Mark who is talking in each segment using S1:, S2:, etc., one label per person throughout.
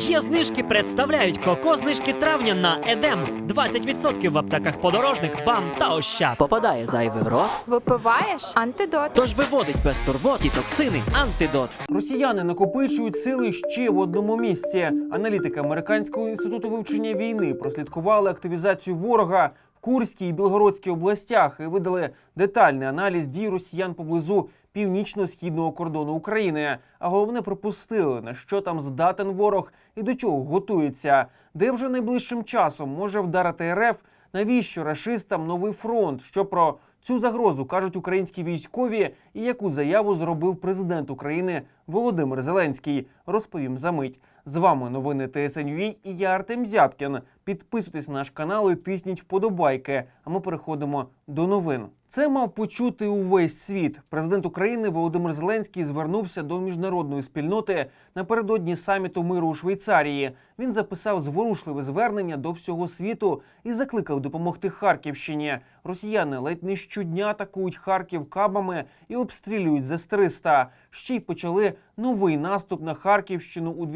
S1: Є знижки представляють коко знижки травня на Едем. 20% в аптеках подорожник, бам та ощад. Попадає зайвий в рот,
S2: Випиваєш антидот.
S1: тож виводить без турбот і токсини антидот.
S3: Росіяни накопичують сили ще в одному місці. Аналітики американського інституту вивчення війни прослідкували активізацію ворога в Курській і Білгородській областях і видали детальний аналіз дій росіян поблизу північно-східного кордону України. А головне припустили, на що там здатен ворог і до чого готується, де вже найближчим часом може вдарити РФ. Навіщо рашистам новий фронт? Що про цю загрозу кажуть українські військові, і яку заяву зробив президент України Володимир Зеленський? Розповім за мить. З вами новини ТСНЮ і я Артем Зябкін. Підписуйтесь на наш канал і тисніть вподобайки. А ми переходимо до новин. Це мав почути увесь світ. Президент України Володимир Зеленський звернувся до міжнародної спільноти напередодні саміту миру у Швейцарії. Він записав зворушливе звернення до всього світу і закликав допомогти Харківщині. Росіяни ледь не щодня атакують Харків кабами і обстрілюють з С-300. Ще й почали новий наступ на Харківщину у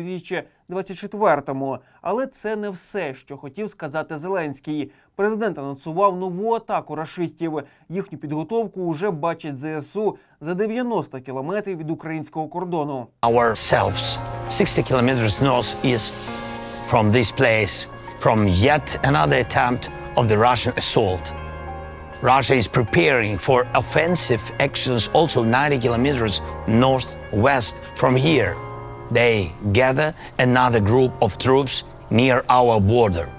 S3: 2024-му. Але це не все, що хотів сказати Зеленський. Президент анонсував нову атаку рашистів. Їхню підготовку вже бачить ЗСУ за 90 кілометрів від українського кордону.
S4: ourselves 60 kilometers northeast from this place from yet another attempt of the Russian assault. Russia is preparing for offensive actions also 90 kilometers northwest from here. They gather another group of troops near our border.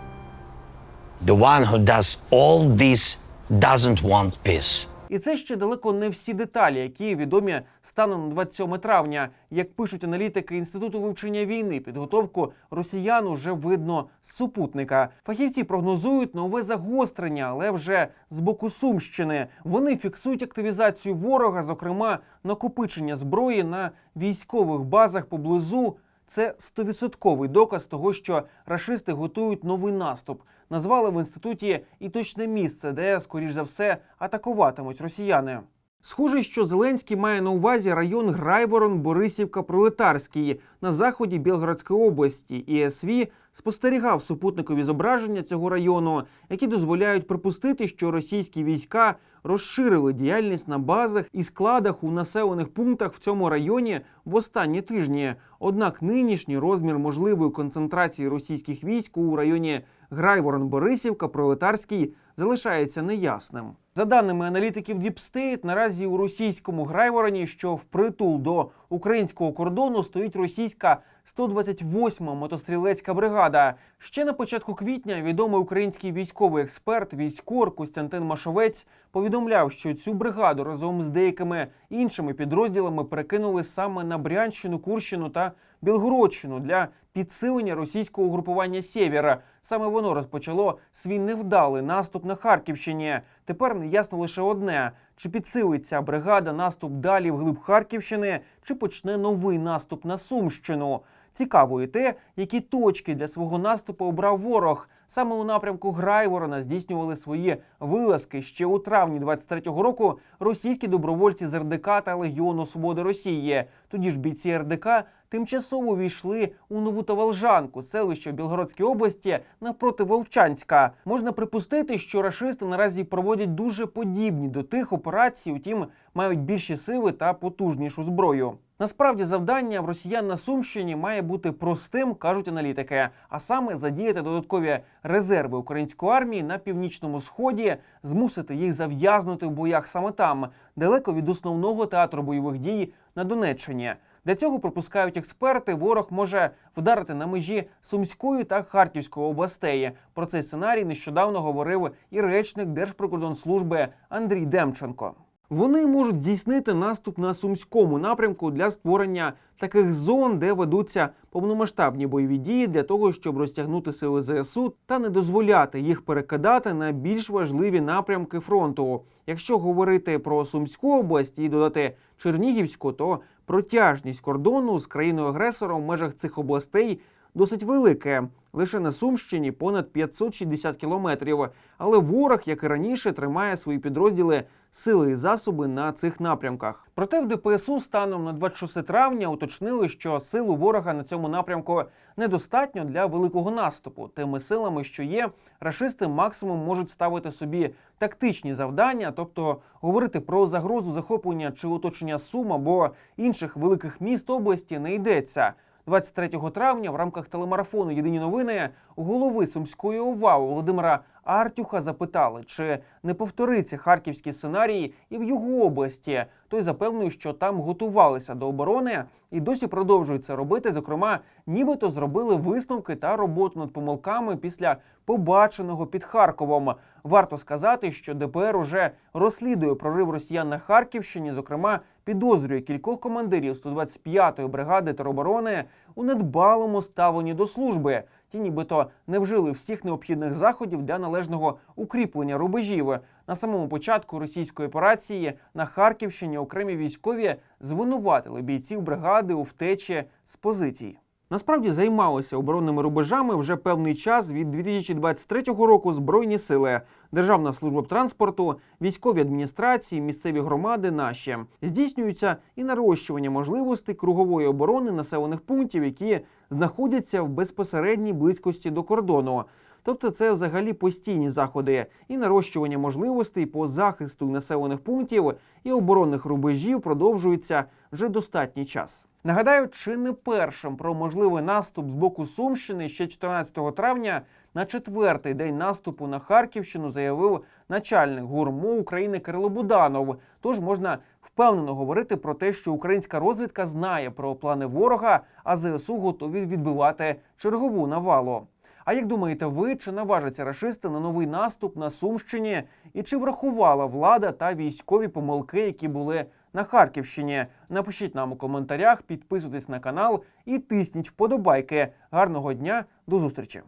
S4: The one who does all this doesn't want peace.
S3: І це ще далеко не всі деталі, які відомі станом на 27 травня. Як пишуть аналітики інституту вивчення війни, підготовку росіян уже видно з супутника. Фахівці прогнозують нове загострення, але вже з боку Сумщини. Вони фіксують активізацію ворога, зокрема накопичення зброї на військових базах поблизу. Це стовідсотковий доказ того, що рашисти готують новий наступ. Назвали в інституті і точне місце, де, скоріш за все, атакуватимуть росіяни. Схоже, що Зеленський має на увазі район Грайворон, Борисівка, Пролетарський на заході Білгородської області. І СВ спостерігав супутникові зображення цього району, які дозволяють припустити, що російські війська розширили діяльність на базах і складах у населених пунктах в цьому районі в останні тижні. Однак нинішній розмір можливої концентрації російських військ у районі Грайворон-Борисівка, Пролетарський залишається неясним. За даними аналітиків State, наразі у російському Грайвороні, що впритул до українського кордону, стоїть російська 128-ма мотострілецька бригада. Ще на початку квітня відомий український військовий експерт, військор Костянтин Машовець повідомляв, що цю бригаду разом з деякими іншими підрозділами перекинули саме на Брянщину, Курщину та Білгородщину для підсилення російського угрупування Сєвєра. Саме воно розпочало свій невдалий наступ на Харківщині. Тепер не ясно лише одне: чи підсилить ця бригада наступ далі вглиб Харківщини, чи почне новий наступ на Сумщину. Цікаво те, які точки для свого наступу обрав ворог. Саме у напрямку Грайворона здійснювали свої вилазки ще у травні 23-го року російські добровольці з РДК та Легіону Свободи Росії. Тоді ж бійці РДК тимчасово війшли у Нову Таволжанку, селище в Білгородській області навпроти Волчанська. Можна припустити, що рашисти наразі проводять дуже подібні до тих операцій, утім мають більші сили та потужнішу зброю. Насправді завдання в росіян на Сумщині має бути простим, кажуть аналітики, а саме задіяти додаткові резерви української армії на північному сході, змусити їх зав'язнути в боях саме там, далеко від основного театру бойових дій на Донеччині. Для цього припускають експерти, ворог може вдарити на межі Сумської та Харківської областей. Про цей сценарій нещодавно говорив і речник Держприкордонслужби Андрій Демченко. Вони можуть здійснити наступ на сумському напрямку для створення таких зон, де ведуться повномасштабні бойові дії для того, щоб розтягнути сили ЗСУ та не дозволяти їх перекидати на більш важливі напрямки фронту. Якщо говорити про Сумську область і додати Чернігівську, то протяжність кордону з країною агресором в межах цих областей досить велике. Лише на Сумщині понад 560 кілометрів. Але ворог, як і раніше, тримає свої підрозділи сили і засоби на цих напрямках. Проте в ДПСУ станом на 26 травня уточнили, що сил у ворога на цьому напрямку недостатньо для великого наступу. Тими силами, що є, рашисти максимум можуть ставити собі тактичні завдання, тобто говорити про загрозу захоплення чи оточення Сум або інших великих міст області не йдеться. 23 травня в рамках телемарафону Єдині новини голови сумської ОВА Володимира Артюха запитали, чи не повториться харківський сценарій і в його області. Той запевнив, що там готувалися до оборони і досі продовжують це робити. Зокрема, нібито зробили висновки та роботу над помилками після побаченого під Харковом. Варто сказати, що ДПР уже розслідує прорив росіян на Харківщині. Зокрема, підозрює кількох командирів 125-ї бригади тероборони у недбалому ставленні до служби. Ті нібито не вжили всіх необхідних заходів для належного укріплення рубежів. На самому початку російської операції на Харківщині окремі військові звинуватили бійців бригади у втечі з позицій. Насправді займалися оборонними рубежами вже певний час від 2023 року Збройні сили, Державна служба транспорту, військові адміністрації, місцеві громади наші здійснюється і нарощування можливостей кругової оборони населених пунктів, які знаходяться в безпосередній близькості до кордону. Тобто це взагалі постійні заходи і нарощування можливостей по захисту населених пунктів і оборонних рубежів продовжується вже достатній час. Нагадаю, чи не першим про можливий наступ з боку Сумщини ще 14 травня на четвертий день наступу на Харківщину заявив начальник ГУРМО України Кирило Буданов. Тож можна впевнено говорити про те, що українська розвідка знає про плани ворога, а ЗСУ готові відбивати чергову навалу. А як думаєте, ви чи наважаться рашисти на новий наступ на Сумщині? І чи врахувала влада та військові помилки, які були на Харківщині? Напишіть нам у коментарях, підписуйтесь на канал і тисніть вподобайки. Гарного дня, до зустрічі!